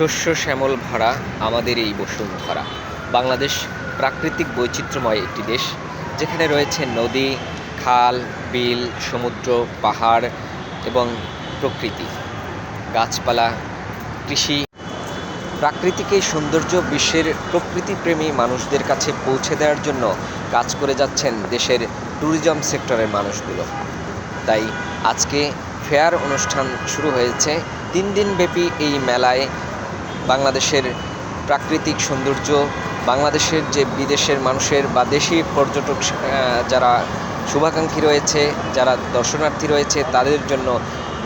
শস্য শ্যামল ভরা আমাদের এই বসুন্ধরা। বাংলাদেশ প্রাকৃতিক বৈচিত্র্যময় একটি দেশ, যেখানে রয়েছে নদী, খাল, বিল, সমুদ্র, পাহাড় এবং প্রকৃতি। গাছপালা, কৃষি, প্রাকৃতিক এই সৌন্দর্য বিশ্বের প্রকৃতিপ্রেমী মানুষদের কাছে পৌঁছে দেওয়ার জন্য কাজ করে যাচ্ছেন দেশের ট্যুরিজম সেক্টরের মানুষগুলো। তাই আজকে ফেয়ার অনুষ্ঠান শুরু হয়েছে। তিন দিনব্যাপী এই মেলায় বাংলাদেশের প্রাকৃতিক সৌন্দর্য, বাংলাদেশের যে বিদেশের মানুষের বা দেশি পর্যটক যারা শুভাকাঙ্ক্ষী রয়েছে, যারা দর্শনার্থী রয়েছে, তাদের জন্য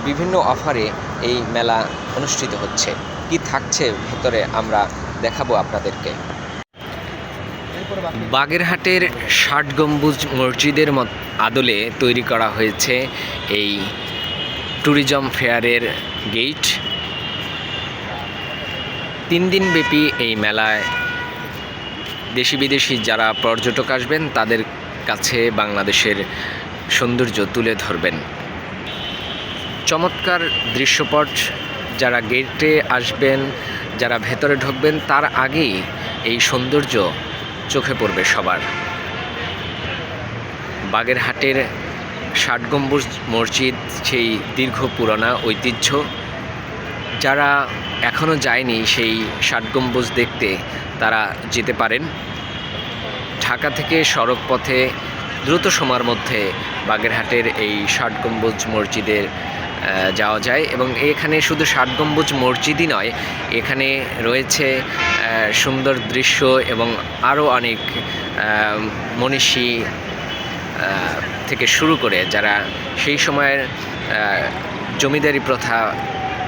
বিভিন্ন অফারে এই মেলা অনুষ্ঠিত হচ্ছে। কি থাকছে ভেতরে আমরা দেখাবো আপনাদেরকে। বাগেরহাটের ষাট গম্বুজ মসজিদের মত আদলে তৈরি করা হয়েছে এই ট্যুরিজম ফেয়ারের গেট তিন দিন ব্যাপী এই মেলায় দেশি বিদেশি যারা পর্যটক আসবেন, তাদের কাছে বাংলাদেশের সৌন্দর্য তুলে ধরবেন। চমৎকার দৃশ্যপট, যারা গেটে আসবেন, যারা ভেতরে ঢুকবেন, তার আগেই এই সৌন্দর্য চোখে পড়বে সবার। বাগেরহাটের ষাট গম্বুজ মসজিদ, সেই দীর্ঘ পুরানা ঐতিহ্য, যারা এখনও যায়নি সেই ষাট গম্বুজ দেখতে। তারা যেতে পারেন। ঢাকা থেকে সড়ক পথে দ্রুত সময়ের মধ্যে বাগেরহাটের এই ষাট গম্বুজ মসজিদের যাওয়া যায় এবং এখানে শুধু ষাট গম্বুজ মসজিদই নয়, এখানে রয়েছে সুন্দর দৃশ্য এবং আরও অনেক মনীষী থেকে শুরু করে যারা সেই সময়ের জমিদারি প্রথা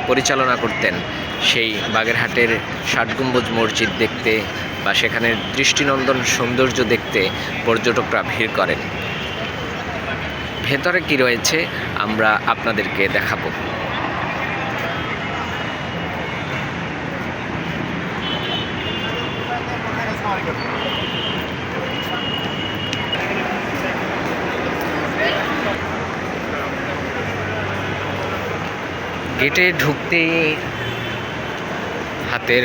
পরিচালনা করতেন। সেই বাগেরহাটের ষাট গম্বুজ মসজিদ দেখতে বা সেখানের দৃষ্টিনন্দন সৌন্দর্য দেখতে পর্যটকরা ভিড় করেন। ভেতরে কি রয়েছে আমরা আপনাদেরকে দেখাবো। গেটে ঢুকতেই হাতের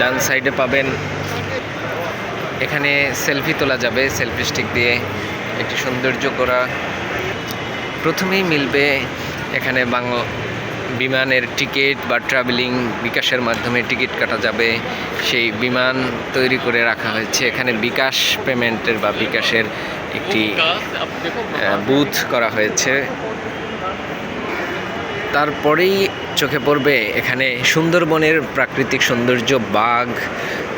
ডান সাইডে পাবেন। এখানে সেলফি তোলা যাবে সেলফি স্টিক দিয়ে। একটি সৌন্দর্য করা। প্রথমেই মিলবে এখানে বাংলা বিমানের টিকিট বা ট্রাভেলিং বিকাশের মাধ্যমে টিকিট কাটা যাবে। সেই বিমান তৈরি করে রাখা হয়েছে। এখানে বিকাশ পেমেন্টের বা বিকাশের একটি বুথ করা হয়েছে। তারপরেই চোখে পড়বে এখানে সুন্দরবনের প্রাকৃতিক সৌন্দর্য, বাঘ,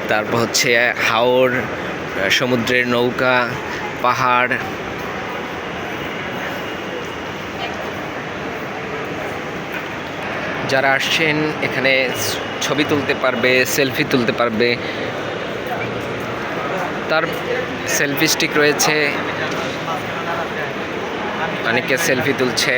তারপর হচ্ছে হাওর, সমুদ্রের নৌকা, পাহাড়। যারা আসছেন, এখানে ছবি তুলতে পারবে, সেলফি তুলতে পারবে। তার সেলফি স্টিক রয়েছে। অনেকে সেলফি তুলছে।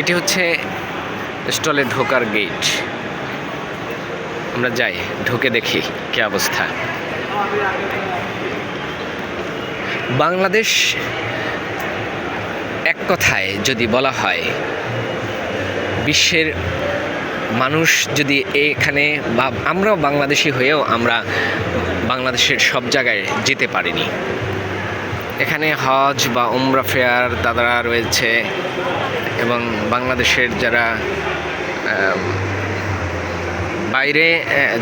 এটি হচ্ছে স্টলে ঢোকার গেট। আমরা যাই, ঢুকে দেখি কি অবস্থা। বাংলাদেশ এক কথায় যদি বলা হয়, বিশ্বের মানুষ যদি এখানে বা আমরাও বাংলাদেশি হয়েও আমরা বাংলাদেশের সব জায়গায় যেতে পারিনি। এখানে হজ বা উমরা ফেয়ার তারা রয়েছে এবং বাংলাদেশের যারা বাইরে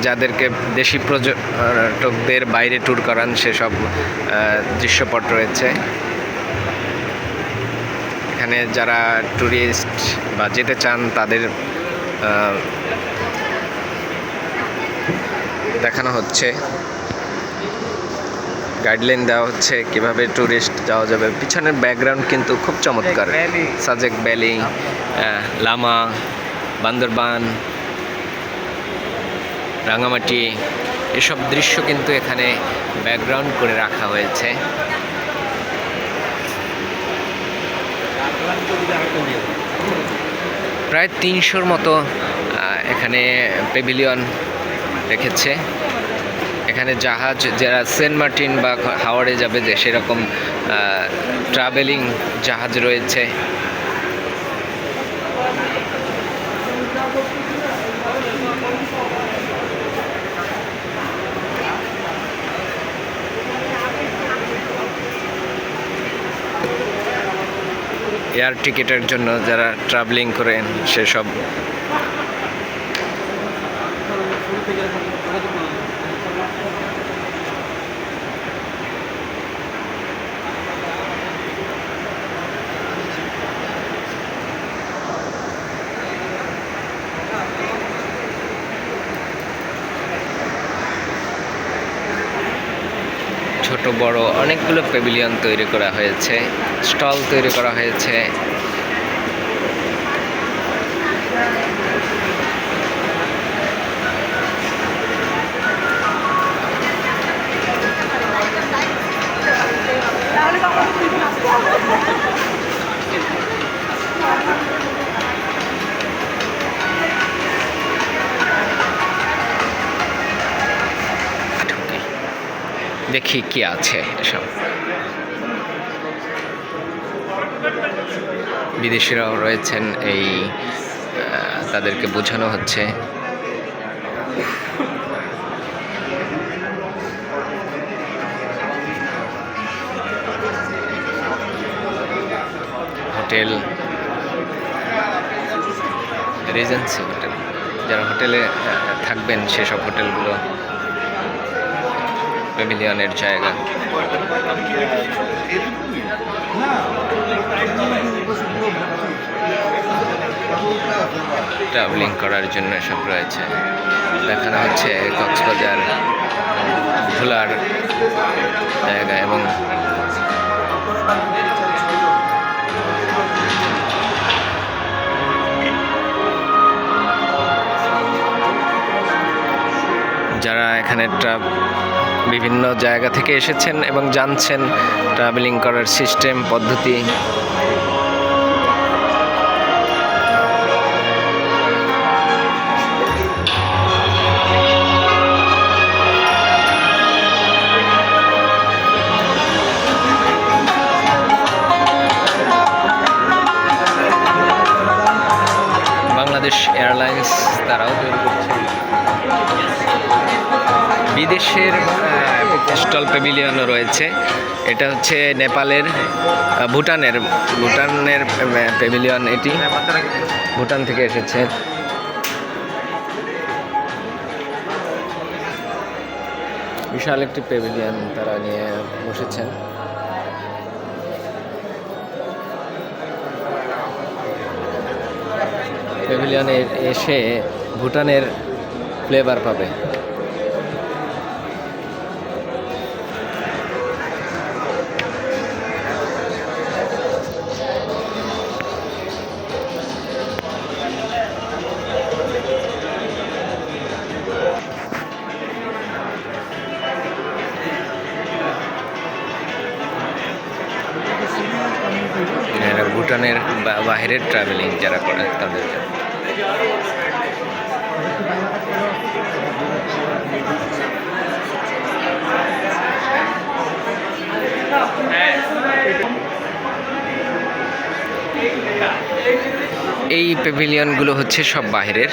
যাদেরকে দেশি পর্যটকদের বাইরে ট্যুর করান সেসব দৃশ্যপট রয়েছে। এখানে যারা ট্যুরিস্ট বা যেতে চান তাদের দেখানো হচ্ছে। গাইডলাইন দেওয়া হচ্ছে কীভাবে ট্যুরিস্ট যাওয়া যাবে। পিছনের ব্যাকগ্রাউন্ড কিন্তু খুব চমৎকার। সাজেক ভ্যালি লামা বান্দরবান রাঙামাটি এসব দৃশ্য কিন্তু এখানে ব্যাকগ্রাউন্ড করে রাখা হয়েছে। প্রায় তিনশোর মতো এখানে পেভিলিয়ন রেখেছে। এখানে জাহাজ যারা সেন্ট মার্টিন বা হাওড়ে যাবে যে সেরকম ট্রাভেলিং জাহাজ রয়েছে। এয়ার টিকিটের জন্য যারা ট্রাভেলিং করেন সেসব। ছোট বড় অনেকগুলো প্যাভিলিয়ন তৈরি করা হয়েছে স্টল তৈরি করা হয়েছে। দেখি কি আছে এসব। বিদেশিরাও রয়েছেন, এই তাদেরকে বোঝানো হচ্ছে। হোটেল, রিজেন্সি হোটেল, যারা হোটেলে থাকবেন, সেসব হোটেলগুলো প্যাভিলিয়নের জায়গা। ট্রাভেলিং করার জন্য সব রয়েছে। দেখানো হচ্ছে কক্সবাজার ঘোলার জায়গা এবং যারা এখানে ট্রা বিভিন্ন জায়গা থেকে এসেছেন এবং জানছেন ট্রাভেলিং করার সিস্টেম পদ্ধতি। প্যাভিলিয়নও রয়েছে। এটা হচ্ছে নেপালের ভুটানের ভুটানের প্যাভিলিয়ন এটি। ভুটান থেকে এসেছে। বিশাল একটি প্যাভিলিয়ন তারা নিয়ে বসেছেন। প্যাভিলিয়নে এসে ভুটানের ফ্লেভার পাবে। ভুটানের বা- বাইরের ট্রাভেলিং যারা করে তাদের জন্য। এই প্যাভিলিয়নগুলো হচ্ছে সব বাইরের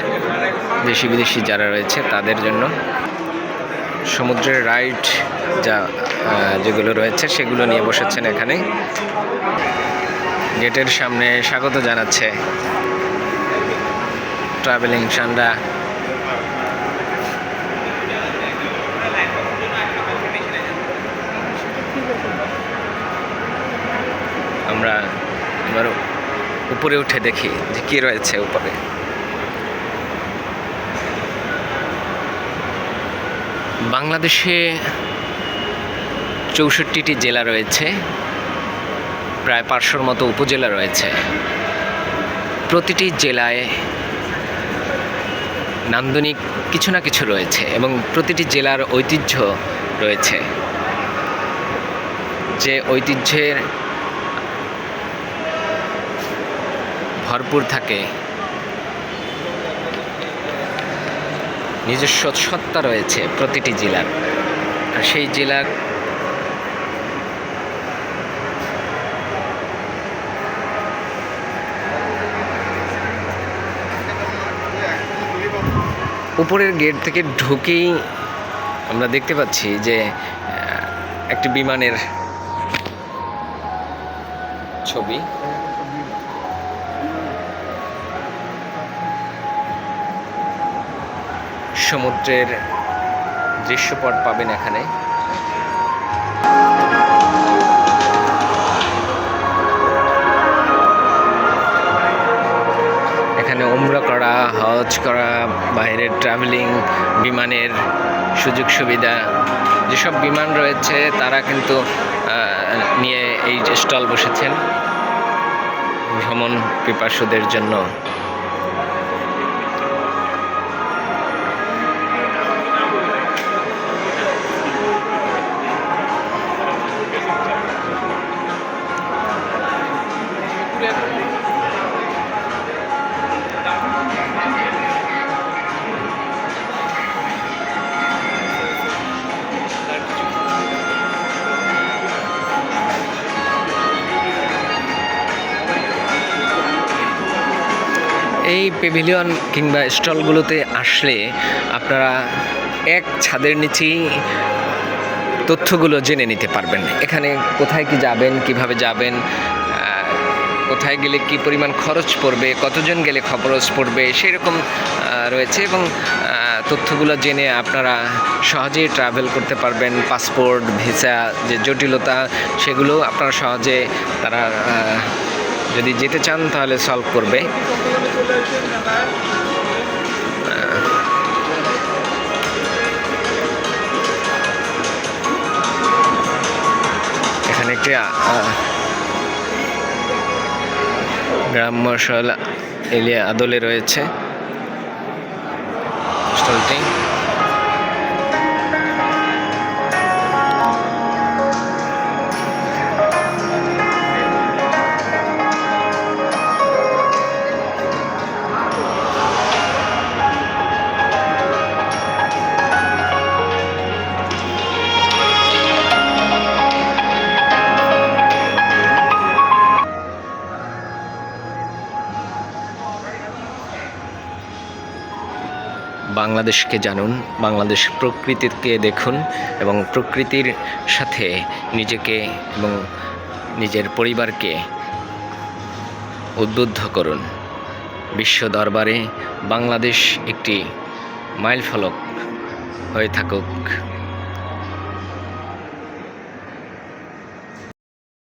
দেশি বিদেশি যারা রয়েছে তাদের জন্য সমুদ্রের রাইড যা যেগুলো রয়েছে সেগুলো নিয়ে বসেছেন এখানে। গেটের সামনে স্বাগত জানাচ্ছে ট্রাভেলিং সান্ডা। আমরা এবার উপরে উঠে দেখি যে কি রয়েছে উপরে। বাংলাদেশে চৌষট্টিটি জেলা রয়েছে, প্রায় পাঁচশোর মতো উপজেলা রয়েছে। প্রতিটি জেলায় নান্দনিক কিছু না কিছু রয়েছে এবং প্রতিটি জেলার ঐতিহ্য রয়েছে। যে ঐতিহ্যের ভরপুর থাকে নিজস্ব সত্তা রয়েছে প্রতিটি জেলার। আর সেই জেলার উপরের গেট থেকে ঢুকেই আমরা দেখতে পাচ্ছি যে একটি বিমানের ছবি। সমুদ্রের দৃশ্যপট পাবেন এখানে। এখানে উমরা করা, হজ করা, বাইরের ট্রাভেলিং বিমানের সুযোগ সুবিধা, যেসব বিমান রয়েছে তারা কিন্তু নিয়ে এই স্টল বসেছেন। ভ্রমণ পিপাসুদের জন্য। এই পেভিলিয়ন কিংবা স্টলগুলোতে আসলে আপনারা এক ছাদের নিচেই তথ্যগুলো জেনে নিতে পারবেন। এখানে কোথায় কি যাবেন, কীভাবে যাবেন কোথায় গেলে কি পরিমাণ খরচ পড়বে, কতজন গেলে খরচ পড়বে, সেরকম রয়েছে এবং তথ্যগুলো জেনে আপনারা সহজেই ট্রাভেল করতে পারবেন। পাসপোর্ট ভিসা যে জটিলতা, সেগুলো আপনারা সহজে তারা যদি যেতে চান তাহলে সলভ করবে। এখানে একটি গ্রাম মশাল এলিয়া আদলে রয়েছে। স্টলটি। বাংলাদেশকে জানুন, বাংলাদেশ প্রকৃতিকে দেখুন এবং প্রকৃতির সাথে নিজেকে এবং নিজের পরিবারকে উদ্বুদ্ধ করুন। বিশ্ব দরবারে বাংলাদেশ একটি মাইলফলক হয়ে থাকুক।